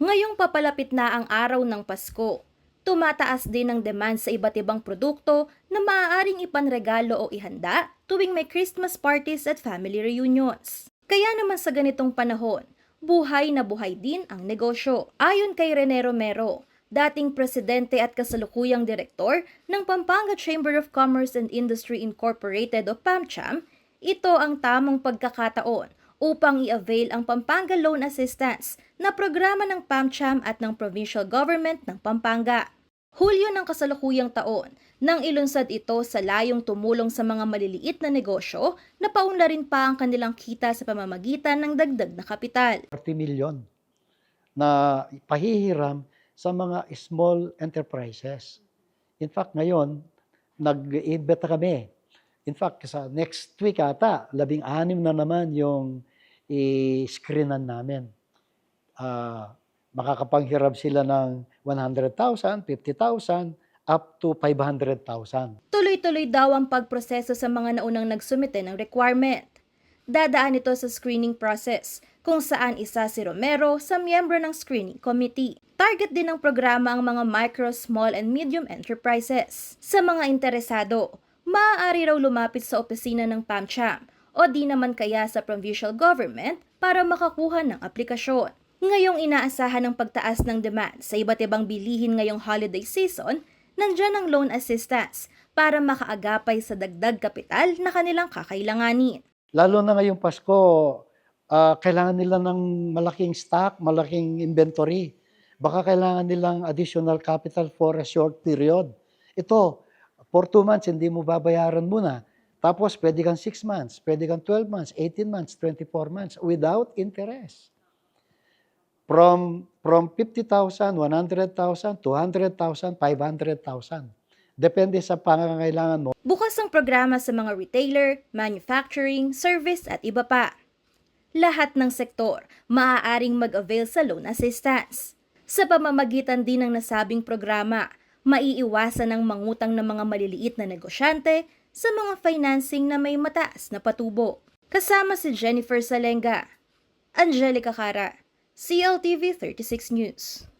Ngayong papalapit na ang araw ng Pasko, tumataas din ang demand sa iba't ibang produkto na maaaring ipanregalo o ihanda tuwing may Christmas parties at family reunions. Kaya naman sa ganitong panahon, buhay na buhay din ang negosyo. Ayon kay Rene Romero, dating presidente at kasalukuyang direktor ng Pampanga Chamber of Commerce and Industry Incorporated o PAMCHAM, ito ang tamang pagkakataon upang i-avail ang Pampanga Loan Assistance na programa ng PAMCHAM at ng Provincial Government ng Pampanga. Hulyo ng kasalukuyang taon, nang ilunsad ito sa layong tumulong sa mga maliliit na negosyo na paunlarin pa ang kanilang kita sa pamamagitan ng dagdag na kapital. 40 million na pahihiram sa mga small enterprises. In fact, ngayon, nag-iimbeta kami. In fact, sa next week ata, labing anim na naman yung i-screenan namin. Ah, makakapanghiram sila ng 100,000, 50,000, up to 500,000. Tuloy-tuloy daw ang pagproseso sa mga naunang nagsumite ng requirement. Dadaan ito sa screening process, kung saan isa si Romero sa miyembro ng screening committee. Target din ng programa ang mga micro, small, and medium enterprises. Sa mga interesado, maaari raw lumapit sa opisina ng PAMCHAM o di naman kaya sa provincial government para makakuha ng aplikasyon. Ngayong inaasahan ng pagtaas ng demand sa iba't ibang bilihin ngayong holiday season, nandyan ang loan assistance para makaagapay sa dagdag kapital na kanilang kakailanganin. Lalo na ngayong Pasko, ah, kailangan nila ng malaking stock, malaking inventory. Baka kailangan nilang additional capital for a short period. Ito, for two months, hindi mo babayaran muna. Tapos, pwede kang 6 months, pwede kang 12 months, 18 months, 24 months, without interest. From, from 50,000, 100,000, 200,000, 500,000. Depende sa pangangailangan mo. Bukas ang programa sa mga retailer, manufacturing, service at iba pa. Lahat ng sektor maaaring mag-avail sa loan assistance. Sa pamamagitan din ng nasabing programa, maiiwasan ang mangutang ng mga maliliit na negosyante sa mga financing na may mataas na patubo. Kasama si Jennifer Salenga, Angelica Cara, CLTV 36 News.